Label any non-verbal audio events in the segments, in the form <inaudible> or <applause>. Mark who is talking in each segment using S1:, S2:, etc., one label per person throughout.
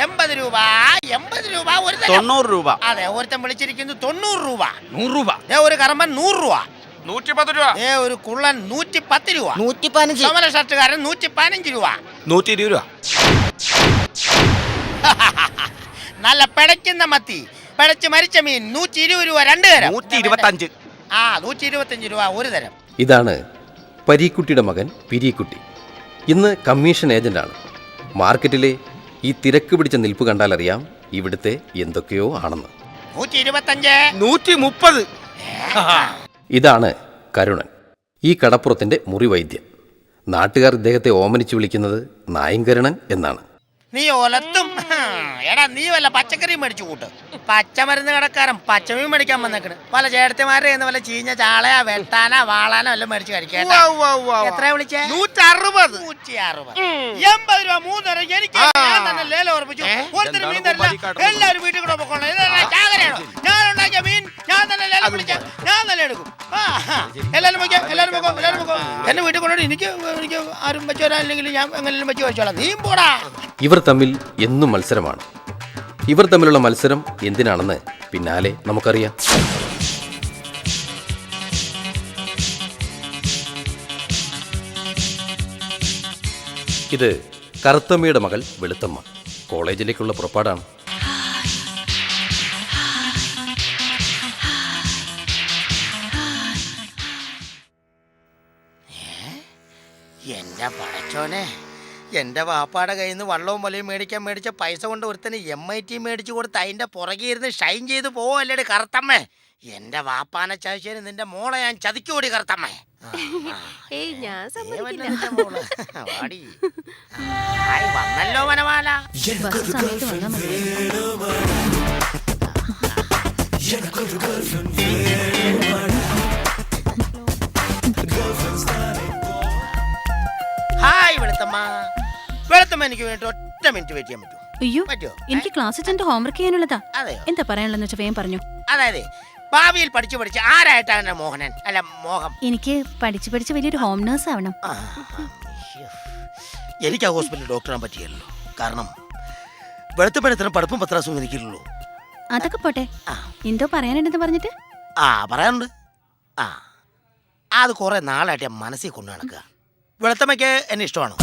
S1: എൺപത് രൂപ എൺപത് രൂപ ഒരു തരം.
S2: തൊണ്ണൂറ് രൂപ.
S1: അതെ ഒരുത്തൻ വിളിച്ചിരിക്കുന്നു തൊണ്ണൂറ് രൂപ.
S3: നൂറ് രൂപ.
S1: ദേ ഒരു കറമ്പൻ നൂറ് രൂപ.
S3: നൂറ്റി പത്ത് രൂപ.
S1: ദേ ഒരു കുള്ളൻ നൂറ്റി പത്ത് രൂപ.
S4: നൂറ്റി പതിനഞ്ച്
S1: സമര ഷർട്ടുകാരൻ നൂറ്റി പതിനഞ്ച് രൂപ.
S3: നൂറ്റി ഇരുപത് രൂപ. <laughs>
S1: നല്ല പിടയ്ക്കുന്ന മത്തി. പിടച്ച് മരിച്ച മീൻ നൂറ്റി ഇരുപത് രൂപ രണ്ട് തരം.
S3: നൂറ്റി ഇരുപത്തി അഞ്ച്
S1: ആ നൂറ്റി ഇരുപത്തഞ്ച് രൂപ ഒരു തരം.
S5: ഇതാണ് പരീക്കുട്ടിയുടെ മകൻ പിരീക്കുട്ടി. ഇന്ന് കമ്മീഷൻ ഏജന്റാണ്. മാർക്കറ്റിലെ ഈ തിരക്ക് പിടിച്ച നിൽപ്പ് കണ്ടാലറിയാം ഇവിടുത്തെ എന്തൊക്കെയോ ആണെന്ന്.
S1: നൂറ്റി ഇരുപത്തഞ്ച്
S3: നൂറ്റി മുപ്പത്
S5: ഇതാണ് കരുണൻ ഈ കടപ്പുറത്തിന്റെ മുറിവൈദ്യൻ. നാട്ടുകാർ ഇദ്ദേഹത്തെ ഓമനിച്ചു വിളിക്കുന്നത് നായങ്കരണൻ എന്നാണ്.
S1: നീ ഒലത്തും. എടാ നീ വല്ല പച്ചക്കറിയും മേടിച്ചു കൂട്ട്. പച്ചമരുന്ന് കടക്കാരൻ പച്ചമീൻ മേടിക്കാൻ വന്നേക്കണ്. പല ചേട്ടത്തിമാരുടെ എന്ന് വല്ല ചീഞ്ഞ ചാളയാ വെട്ടാനാ വാളാനോ എല്ലാം മേടിച്ച് കഴിക്കാം എത്ര വിളിച്ചേ?
S3: നൂറ്റി അറുപത്
S1: നൂറ്റി അറുപത് എൺപത് രൂപ മൂന്നര എനിക്ക് ഞാൻ തന്നെ ലേലം ഉറപ്പിച്ചു. ഒരുത്തരും മീൻ തരില്ല. എല്ലാവരും വീട്ടിൽ കൂടെ പോകണം ഉണ്ടാക്കിയ മീൻ ഞാൻ തന്നെ എല്ലാവരും വിളിക്കാം. ഞാൻ തന്നെ എടുക്കും. ആ. എല്ലാവരും വയ്ക്കാം എല്ലാവരും പൊക്കോ എല്ലാവരും പൊക്കോ എന്നെ വീട്ടിൽ കൊണ്ടുപോയി എനിക്ക് എനിക്ക് ആരും വെച്ച് വരാനില്ലെങ്കിൽ ഞാൻ എങ്ങനെയും വെച്ച് വെച്ചോളാം നീ പോടാ.
S5: ഇവർ തമ്മിൽ എന്നും മത്സരമാണ്. ഇവർ തമ്മിലുള്ള മത്സരം എന്തിനാണെന്ന് പിന്നാലെ നമുക്കറിയാം. ഇത് കറുത്തമ്മയുടെ മകൾ വെളുത്തമ്മ. കോളേജിലേക്കുള്ള പുറപ്പാടാണ്.
S1: എന്റെ പടച്ചോനെ എന്റെ വാപ്പാടെ കയ്യിൽ നിന്ന് വള്ളവും വലയും മേടിക്കാൻ മേടിച്ച പൈസ കൊണ്ട് ഒരുത്തന് എം ഐ ടി മേടിച്ചു കൊടുത്ത് അതിന്റെ പുറകെ ഇരുന്ന് ഷൈൻ ചെയ്ത് പോവല്ലേടി കറുത്തമ്മേ എന്റെ വാപ്പാനെ ചതിച്ചതിന് നിന്റെ മോളെ ഞാൻ ചതിക്കോടി കറുത്തമ്മേ.
S6: ഏയ് ഞാൻ സമ്മതിക്കില്ല
S1: മോൾ. വാടി. ആയി വന്നല്ലോ വനമാല
S6: ബസ് സമയത്ത് വന്നാ മതി
S1: ഹായ് വെളുത്തമ്മ. വെളുത്തമ്മ എനിക്ക് വേണ്ടി ഒറ്റ മിനിറ്റ് വെയിറ്റ് ചെയ്യാൻ പറ്റുമോ?
S7: അയ്യോ
S1: പറ്റുമോ?
S7: എനിക്ക് ക്ലാസ് അറ്റൻഡ് ഹോംവർക്ക് ചെയ്യാനുള്ളതാ.
S1: അതെയോ?
S7: എന്താ പറയാനുള്ളതെന്ന് വെച്ചാൽ വേഗം പറഞ്ഞു.
S1: അതായത് ഭാവിയിൽ പഠിച്ചു പഠിച്ച് ആരായിട്ടാണ് മോഹനൻ? അല്ല മോഹം.
S7: എനിക്ക് പഠിച്ചു പഠിച്ച് വലിയൊരു ഹോം നേഴ്സ് ആവണം.
S1: ആ, എനിക്ക് ആ ഹോസ്പിറ്റലിൽ ഡോക്ടറാൻ പറ്റിയല്ലോ കാരണം വെളുത്തപ്പഴത്തിന് പഠിപ്പും പത്രാസും എനിക്കില്ലല്ലോ
S7: അതൊക്കെ പോട്ടെ.
S1: ആ.
S7: എന്തോ പറയാനുണ്ടെന്ന് പറഞ്ഞിട്ട്?
S1: ആ പറയാനുണ്ട്. ആ. അത് കുറെ നാളായിട്ട് ഞാൻ മനസ്സിൽ കൊണ്ടു നടക്കുക വെളുത്തമ്മയ്ക്ക് എന്നെ ഇഷ്ടമാണോ?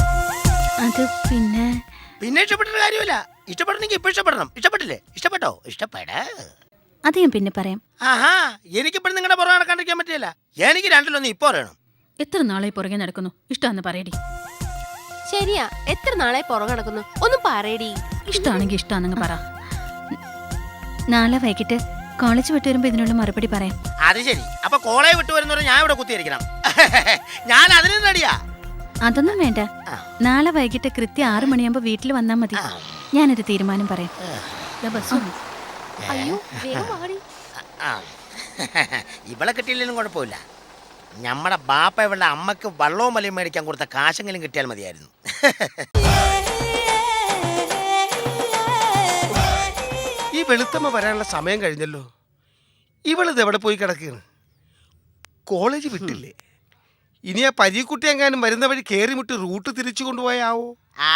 S7: അത് പിന്നെ
S1: പിന്നെ ഇഷ്ടപ്പെട്ടിട്ട് കാര്യമില്ല. ഇഷ്ടപ്പെടണമെങ്കിൽ ഇപ്പൊ ഇഷ്ടപ്പെടണം. ഇഷ്ടപ്പെട്ടില്ലേ? ഇഷ്ടപ്പെട്ടോ? ഇഷ്ടപ്പെട.
S7: അത് ഞാൻ പിന്നെ പറയാം.
S1: ആഹാ എനിക്കിപ്പോഴും നിങ്ങളുടെ പുറകെ നടക്കാണ്ടിരിക്കാൻ പറ്റില്ല. എനിക്ക് രണ്ടിലൊന്നും ഇപ്പോ അറിയണം.
S7: എത്ര നാളെ പുറകെ നടക്കുന്നു? ഇഷ്ടമാണെന്ന് പറയടി.
S6: ശരിയാ എത്ര നാളെ പുറകെ നടക്കുന്നു? ഒന്ന് പറയടി.
S7: ഇഷ്ടമാണെങ്കിൽ ഇഷ്ടമാണെന്ന് പറ. നാളെ വൈകിട്ട് കോളേജ് വിട്ട് വരുമ്പോ ഇതിനുള്ള മറുപടി പറയാം.
S1: അത് ശരി. അപ്പൊ കോളേജ് വിട്ടു വരുന്നവരെ ഞാൻ ഇവിടെ കുത്തിയിരിക്കണം. <laughs> ഞാൻ അതിനും റെഡിയാ.
S7: അതൊന്നും വേണ്ട. നാളെ വൈകിട്ട് കൃത്യം ആറു മണിയാകുമ്പോ വീട്ടിൽ വന്നാ മതി. ഞാനൊരു തീരുമാനം പറയാം. ദാ ബസ്
S6: അയ്യോ വേഗം വാടി.
S1: ഇവളെ കിട്ടിയില്ലെങ്കിലും കുഴപ്പമില്ല. നമ്മുടെ ബാപ്പ ഇവളുടെ അമ്മയ്ക്ക് വള്ളവും വലയും മേടിക്കാൻ കൊടുത്ത കാശെങ്കിലും കിട്ടിയാൽ മതിയായിരുന്നു.
S3: ഈ വെളുത്തമ്മ വരാനുള്ള സമയം കഴിഞ്ഞല്ലോ. ഇവളിത് എവിടെ പോയി കിടക്കുകയാണ് കോളേജ് വിട്ടില്ലേ? ഇനി ആ പരീക്കുട്ടി എങ്ങാനും വരുന്ന വഴി കയറി മുട്ടി റൂട്ട് തിരിച്ചു കൊണ്ടുപോയാവോ?
S1: ആ.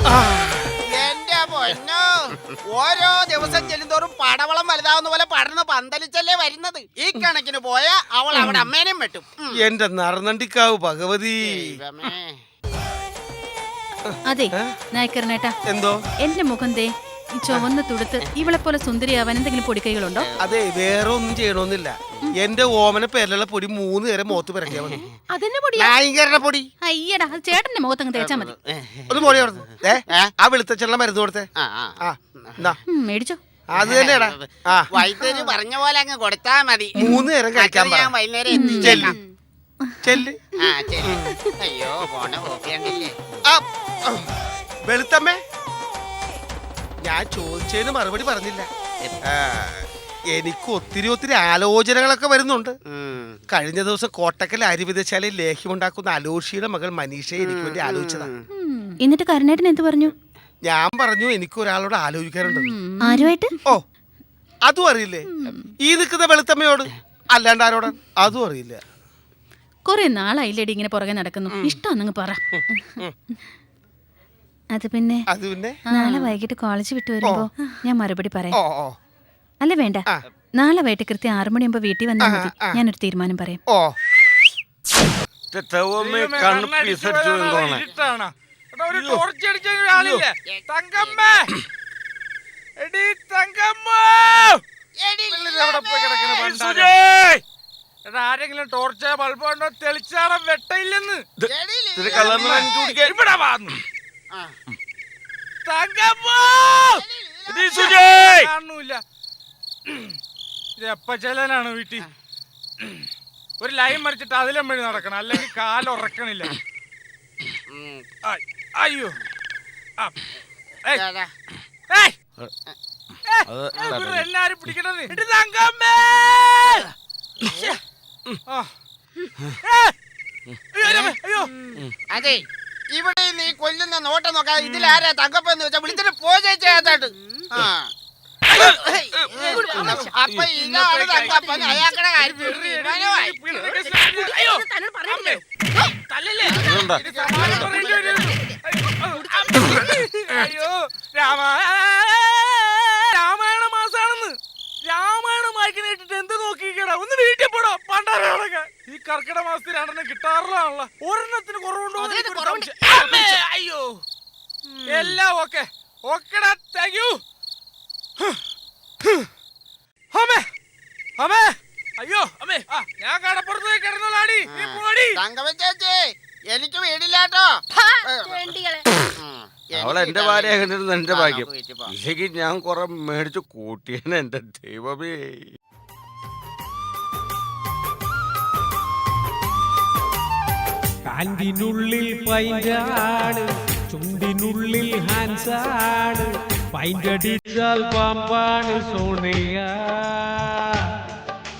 S3: ആ,
S2: എന്റെ പൊന്നോ ഓരോ ദിവസം ചെല്ലുന്തോറും പടവളം വലുതാവുന്ന പോലെ പടർന്ന് പന്തലിച്ചല്ലേ വരുന്നത്. ഈ കണക്കിന് പോയ അവൾ അവിടെ അമ്മേനെയും വെട്ടും. ഉം.
S3: എന്റെ നറുനണ്ടിക്കാവ് ഭഗവതി.
S2: ദൈവമേ.
S7: അതെ നായക്കറിനേട്ടാ
S3: എന്തോ?
S7: എന്റെ മുഖം ദേ ഈ ചുവന്ന തുടുത്ത് ഇവളെ പോലെ സുന്ദരിയാവാൻ എന്തെങ്കിലും പൊടിക്കൈകളുണ്ടോ?
S3: അതെ വേറെ ഒന്നും ചെയ്യണമെന്നില്ല എന്റെ ഓമന പേരിലുള്ള പൊടി മൂന്ന് നേരം മുഖത്ത് പിറക്കിയാ മതി.
S6: അതെന്നെ പൊടിയാ?
S3: നായികരുടെ പൊടി.
S7: അയ്യടാ അത് ചേട്ടന്റെ മുഖത്തങ്ങ് തേച്ചാ മതി.
S3: ഒന്ന് പൊടി അവിടുന്ന്. ഏ ആ വെളുത്തച്ചെള്ള മരുന്ന് കൊടുത്തേ.
S2: ആ, ആ.
S3: ആ എന്നാ.
S7: ഉം, മേടിച്ചോ.
S3: അത് തന്നെയാടാ. ആ.
S2: വൈദ്യര് പറഞ്ഞ പോലെ അങ്ങ് കൊടുത്താ മതി.
S3: മൂന്ന് നേരം കഴിക്കാൻ പറ.
S2: ഞാൻ വൈകുന്നേരം
S3: ചെല്ല്
S2: എത്തിച്ചേക്കാം
S3: ചെല്ല്.
S2: ആ ശരി അയ്യോ പോണ പോക്കിയണ്ടില്ലേ
S3: ആ, ആ. വെളുത്തമ്മേ. ഞാൻ ചോദിച്ചതിന് മറുപടി പറഞ്ഞില്ല. ആ, എനിക്ക് ഒത്തിരി ഒത്തിരി ആലോചനകളൊക്കെ വരുന്നുണ്ട്. കഴിഞ്ഞ ദിവസം കോട്ടക്കൽ അരി വിതച്ചാലയിൽ ലേഹ്യമുണ്ടാക്കുന്ന അലോഷിയുടെ മകൾ മനീഷയെ എനിക്ക് വേണ്ടി
S7: ആലോചിച്ചതാണ് എന്നിട്ട് കരുണേട്ടൻ എന്ത് പറഞ്ഞു?
S3: ഞാൻ പറഞ്ഞു എനിക്ക് ഒരാളോട് ആലോചിക്കാറുണ്ട്
S7: ആരുമായിട്ട്?
S3: ഓ അതും അറിയില്ലേ? ഈ നിൽക്കുന്ന വെളുത്തമ്മയോട് അല്ലാണ്ട് ആരോടാ? അതും അറിയില്ല.
S7: കൊറേ നാളായില്ലേടി ഇങ്ങനെ പുറകെ നടക്കുന്നു. ഇഷ്ടമാണെന്നങ്ങ് പറ. അത് പിന്നെ?
S3: അത് പിന്നെ?
S7: നാളെ വൈകിട്ട് കോളേജ് വിട്ടു വരുമ്പോ ഞാൻ മറുപടി പറയാം.
S3: ഓ
S7: അല്ല വേണ്ട. നാളെ വൈകിട്ട് കൃത്യം ആറു മണിയാകുമ്പോ വീട്ടിൽ വന്നാൽ മതി. ഞാനൊരു തീരുമാനം പറയാം.
S3: ഓ.
S8: ആരെങ്കിലും ടോർച്ച് ബൾബ് കൊണ്ടോ തെളിച്ചാണോ വെട്ടയില്ലെന്ന്? ഇവിടെ വന്നു
S2: ആ.
S8: തങ്കമ്മ!
S4: എടീ സുജയ്!
S8: കാണുന്നില്ല. ഇത് എപ്പ ചെല്ലാനാണ് വീട്ടിൽ ഒരു ലൈൻ മറിച്ചിട്ട് അതിലും വഴി നടക്കണം. അല്ലെങ്കിൽ കാലുറക്കണില്ല അയ്യോ. എല്ലാരും പിടിക്കണത്.
S2: അതെ. ഇവിടെ നീ കൊല്ലുന്ന നോട്ടം നോക്കാ ഇതിലാരാ തങ്കപ്പെന്ന് വെച്ചാ വിളിച്ചിട്ട് പോചേച്ചാത്തായിട്ട് ആ. അപ്പൊ ഇതാണ് തങ്കപ്പൻ അയാക്കടെ കാര്യം തീരുമാനമായി.
S8: അയ്യോ രാമ രാമായണ മാസാണെന്ന്. രാമായണം വായിക്കുന്ന കേട്ടിട്ട് എന്ത് നോക്കിക്കടാ ഒന്ന് വീട്ടിൽ പോടാ ഈ കർക്കിടക മാസത്തിൽ രണ്ടെണ്ണം കിട്ടാറില്ലാണല്ലോ ഒരെണ്ണത്തിന് കുറവുണ്ടോ അയ്യോ. എല്ലാം ഓക്കെ. ഓക്കെടാ താങ്ക് യു അമ്മേ അമ്മേ. അയ്യോ അമ്മേ. ആ ഞാൻ കടപ്പുറത്ത് കിടന്നോളാടി നീ പോടി.
S2: തങ്കപ്പൻ ചേച്ചി എനിക്ക് വീടില്ലാട്ടോ.
S4: അവൾ എന്റെ ഭാര്യ കണ്ടിരുന്ന എന്റെ ഭാഗ്യം. ഇല്ലെങ്കിൽ ഞാൻ കുറെ മേടിച്ച് കൂട്ടിയേനെ എന്റെ ദൈവമേ.
S9: പാൻറിനുള്ളിൽ പൈൻ്റാണ് ചുണ്ടിനുള്ളിൽ ഹാൻസാണ് പൈൻ്റടിച്ചാൽ പാമ്പാണ് സോണിയ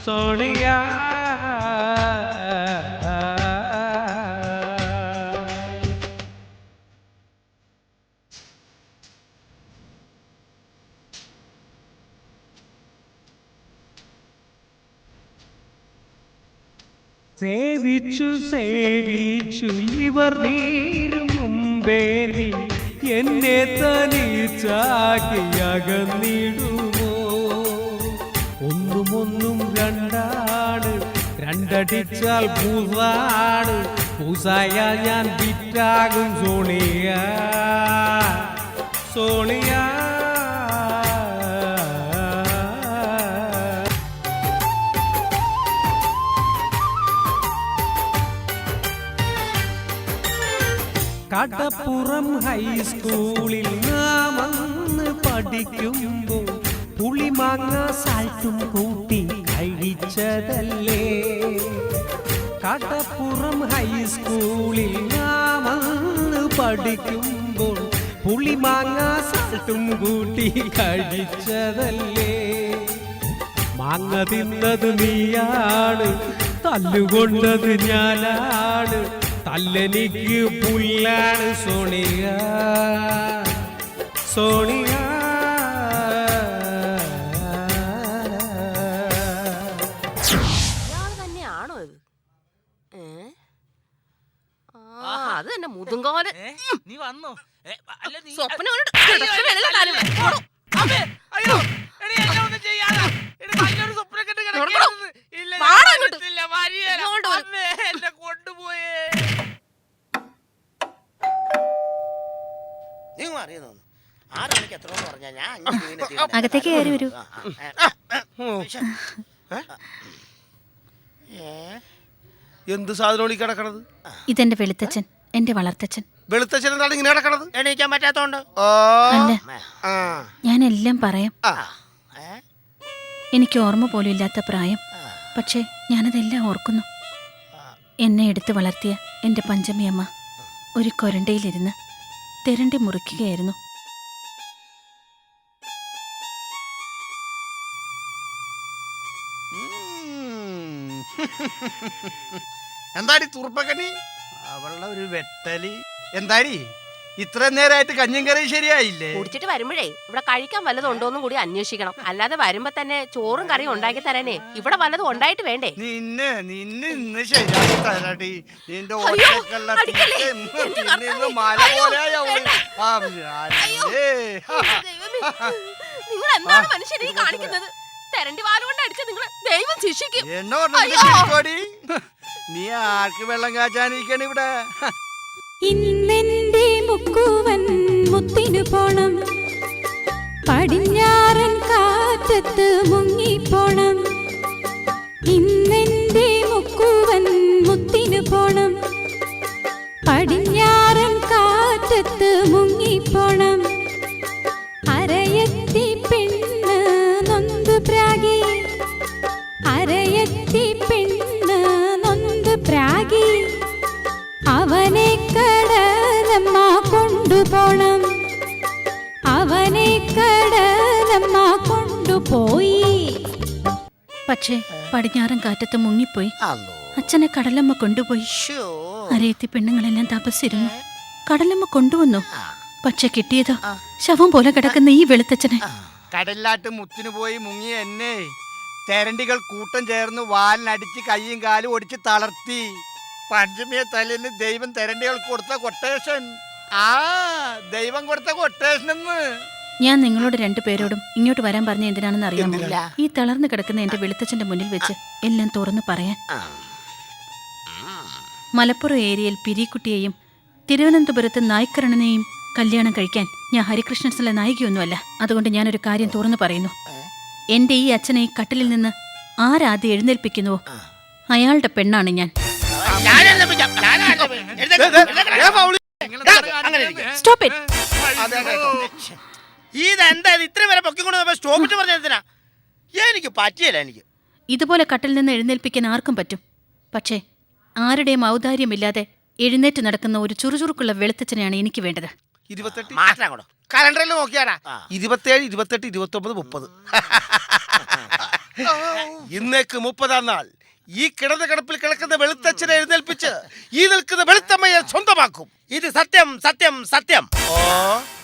S9: സോണിയ സേവിച്ചു സേവിച്ചു ഇവർ നീരും എന്നെ തനിച്ചാക്കി അകന്നിടുമോ? ഒന്നും ഒന്നും രണ്ടാണ് രണ്ടടിച്ചാൽ പൂസാണ് പൂസായാൽ ഞാൻ വിറ്റാകും സോണിയ. സോണിയ. കടപ്പുറം ഹൈസ്കൂളിൽ നാം അന്ന് പഠിക്കുമ്പോൾ പുളിമാങ്ങ സാൽട്ടും കൂട്ടി കഴിച്ചതല്ലേ? കടപ്പുറം ഹൈസ്കൂളിൽ നാം അന്ന് പഠിക്കുമ്പോൾ പുളിമാങ്ങ സാൽട്ടും കൂട്ടി കഴിച്ചതല്ലേ? മാങ്ങ തിന്നത് നീയാണ് തല്ലുകൊണ്ടത് ഞാനാണ്. തല്ലെനിക്ക് പുല്ലാണ് സോണിയ. സോണിയ.
S6: തന്നെയാണോ ഇത്? ഏ? ആ അത് തന്നെ മുതുങ്കോൽ.
S8: ഏ, നീ വന്നോ. ഏ, അല്ല നീ
S6: സ്വപ്നം കണ്ടിട്ട് വെള്ളം
S8: അയ്യോ,
S6: പോടോ.
S8: അമ്മേ, അയ്യോ എടി എന്നെ ഒന്നും ചെയ്യാതെ എടി നല്ലൊരു സ്വപ്നം കണ്ട് കിടക്കുകയാണെന്ന്. ഇല്ല ഞാൻ
S6: വാടാ ഇങ്ങോട്ട്.
S8: വരത്തില്ല, വരികയില്ല.
S6: ഇങ്ങോട്ട് വരൂ.
S8: അമ്മേ, എന്നെ കൊണ്ടുപോയേ
S1: നീ അറിയുന്നു ആറ് മണിക്ക് എത്ര പറഞ്ഞാ ഞാൻ അഞ്ച് മണിക്ക് എത്തിയിട്ടുണ്ട്.
S7: അകത്തേക്ക് കയറി വരൂ?
S3: എന്ത് സാധനമാണ് ഈ കിടക്കണത്
S7: ഇതെന്റെ വെളുത്തച്ഛൻ എന്റെ വളർത്തച്ഛൻ
S3: വെളുത്തച്ഛൻ എന്താണ് ഇങ്ങനെ കിടക്കണത്
S1: എണീക്കാൻ പറ്റാത്തോണ്ട്
S7: അല്ല ഞാൻ എല്ലാം പറയാം എനിക്ക് ഓർമ്മ പോലും ഇല്ലാത്ത പ്രായം പക്ഷേ ഞാനതെല്ലാം ഓർക്കുന്നു എന്നെ എടുത്തു വളർത്തിയ എന്റെ പഞ്ചമിയമ്മ ഒരു കൊരണ്ടയിലിരുന്ന് തെരണ്ടി മുറിക്കുകയായിരുന്നു
S3: എന്താടി തുറുപ്പക്കനി
S2: അവളുടെ ഒരു വെട്ടലി. എന്താടി?
S4: ഇത്ര നേരമായിട്ട് കഞ്ഞും കറി ശരിയായില്ലേ?
S6: കുടിച്ചിട്ട് വരുമ്പോഴേ ഇവിടെ കഴിക്കാൻ വല്ലതും ഉണ്ടോന്നും കൂടി അന്വേഷിക്കണം. അല്ലാതെ വരുമ്പോ തന്നെ ചോറും കറിയും ഉണ്ടാക്കി തരാനേ. ഇവിടെ വല്ലതും ഉണ്ടായിട്ട് വേണ്ടേ?
S4: നിന്നെ നിന്നെ ഇന്ന് ശരിയാക്കി തരാടി. നിന്റെ
S6: നിങ്ങൾ എന്താണ് മനുഷ്യനെ കാണിക്കുന്നത്? തെരണ്ടി വാലുകൊണ്ട് അടിച്ച നിങ്ങൾ ദൈവം ശിക്ഷിക്കും?
S4: നീ ആർക്ക് വെള്ളം കാച്ചാനിരിക്കണ ഇവിടെ?
S7: ഇന്നെന്റെ മുക്കുവൻ മുത്തിനു പോണം. പടിഞ്ഞാറൻ കാറ്റത്ത് മുങ്ങിപ്പോണം. ഇന്നെന്റെ മുക്കുവൻ മുത്തിനു പോണം. പടിഞ്ഞാറൻ കാറ്റത്ത് മുങ്ങിപ്പോണം. പക്ഷേ പടിഞ്ഞാറൻ കാറ്റത്ത് മുങ്ങിപ്പോയി. അച്ഛനെ കടലമ്മ കൊണ്ടുപോയി. അരയത്തി പെണ്ണുങ്ങളെല്ലാം തപസ്സിരുന്നു. കടലമ്മ കൊണ്ടുവന്നു. പക്ഷെ കിട്ടിയതോ? ശവം പോലെ കിടക്കുന്ന ഈ വെളുത്തച്ഛനെ.
S4: കടലിലാട്ട് മുത്തിനു പോയി മുങ്ങി എന്നെ. തെരണ്ടികൾ കൂട്ടം ചേർന്ന് വാലിനടിച്ച് കൈയും കാലും ഒടിച്ച് തളർത്തി. പഞ്ചമിയെ തലേന്ന് ദൈവം തെരണ്ടികൾ കൊടുത്ത കൊട്ടേഷൻ ആ ദൈവം കൊടുത്ത കൊട്ടേഷൻ എന്ന്.
S7: ഞാൻ നിങ്ങളോട് രണ്ടുപേരോടും ഇങ്ങോട്ട് വരാൻ പറഞ്ഞ എന്തിനാണെന്ന് അറിയാമില്ല ഈ തളർന്നു കിടക്കുന്ന എന്റെ വെളുത്തച്ഛന്റെ മുന്നിൽ വെച്ച് എല്ലാം തുറന്നു പറയാൻ. മലപ്പുറം ഏരിയയിൽ പിരിക്കുട്ടിയെയും തിരുവനന്തപുരത്ത് നായ്ക്കരണനെയും കല്യാണം കഴിക്കാൻ ഞാൻ ഹരികൃഷ്ണൻസിലെ നായികയൊന്നുമല്ല. അതുകൊണ്ട് ഞാനൊരു കാര്യം തുറന്നു പറയുന്നു. എന്റെ ഈ അച്ഛനെ ഈ കട്ടിലിൽ നിന്ന് ആരാദ്യം എഴുന്നേൽപ്പിക്കുന്നുവോ? അയാളുടെ പെണ്ണാണ് ഞാൻ. Stop it.
S1: ഇതെന്താ ഇത്? ഇത്രയും വരെ പൊക്കിക്കൊണ്ട് സ്റ്റോപ്പിട്ട് പറഞ്ഞതിനാ എനിക്ക് പറ്റിയല്ല എനിക്ക്.
S7: ഇതുപോലെ കട്ടിൽ നിന്ന് എഴുന്നേൽപ്പിക്കാൻ ആർക്കും പറ്റും. പക്ഷേ ആരുടെയും ഔദാര്യമില്ലാതെ എഴുന്നേറ്റ് നടക്കുന്ന ഒരു ചുറുചുറുക്കുള്ള വെളുത്തച്ഛനെയാണ് എനിക്ക് വേണ്ടത്.
S3: ഇരുപത്തെട്ട്?
S1: മാറ്റാൻ കൂടെ
S3: കലണ്ടറിൽ നോക്കിയാടാ.
S1: ആ.
S3: ഇരുപത്തേഴ് ഇരുപത്തെട്ട് ഇരുപത്തി ഒമ്പത് മുപ്പത്. <laughs> ഇന്നേക്ക് മുപ്പതാം നാൾ. ഈ കിടന്ന കിടപ്പിൽ കിടക്കുന്ന വെളുത്തച്ഛനെ എഴുന്നേൽപ്പിച്ച് ഈ നിൽക്കുന്ന വെളുത്തമ്മയെ സ്വന്തമാക്കും.
S1: ഇത് സത്യം സത്യം സത്യം.
S3: ഓ.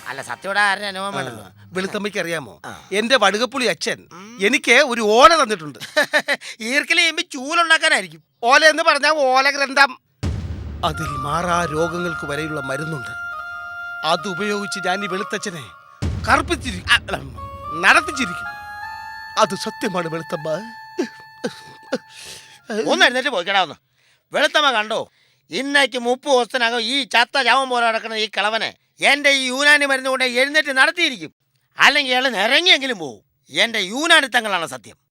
S1: അല്ല സത്യോടെ ആരുടെ അനുഭവം വേണ്ടല്ലോ
S3: വെളുത്തമ്മയ്ക്ക് അറിയാമോ? എന്റെ വടുകപ്പുളി അച്ഛൻ എനിക്ക് ഒരു ഓല തന്നിട്ടുണ്ട്. <laughs>
S1: ഈർക്കിലെ ചെയ്യുമ്പോ ചൂലുണ്ടാക്കാനായിരിക്കും.
S3: ഓല എന്ന് പറഞ്ഞാൽ ഓല ഗ്രന്ഥം. അതിൽ മാറാ രോഗങ്ങൾക്ക് വരെയുള്ള മരുന്നുണ്ട്. അത് ഉപയോഗിച്ച് ഞാൻ ഈ വെളുത്തച്ഛനെ കറുപ്പിച്ചിരിക്കും നടത്തിച്ചിരിക്കും. അത് സത്യമാണ് വെളുത്തമ്മ.
S1: ഒന്ന് എഴുന്നേറ്റ് പോയിക്കടാ ഒന്ന്. വെളുത്തമ്മ കണ്ടോ? ഇന്നേക്ക് മുപ്പത് ദിവസത്തിനകം ഈ ചത്ത ചാവം പോലെ കിടക്കുന്ന ഈ കിളവനെ എന്റെ ഈ യൂനാനി മരുന്ന് കൊണ്ട് എഴുന്നേറ്റ് നടത്തിയിരിക്കും. അല്ലെങ്കിൽ അയാൾ നിറങ്ങിയെങ്കിലും പോവും. എന്റെ യൂനാനിത്തങ്ങളാണ് സത്യം.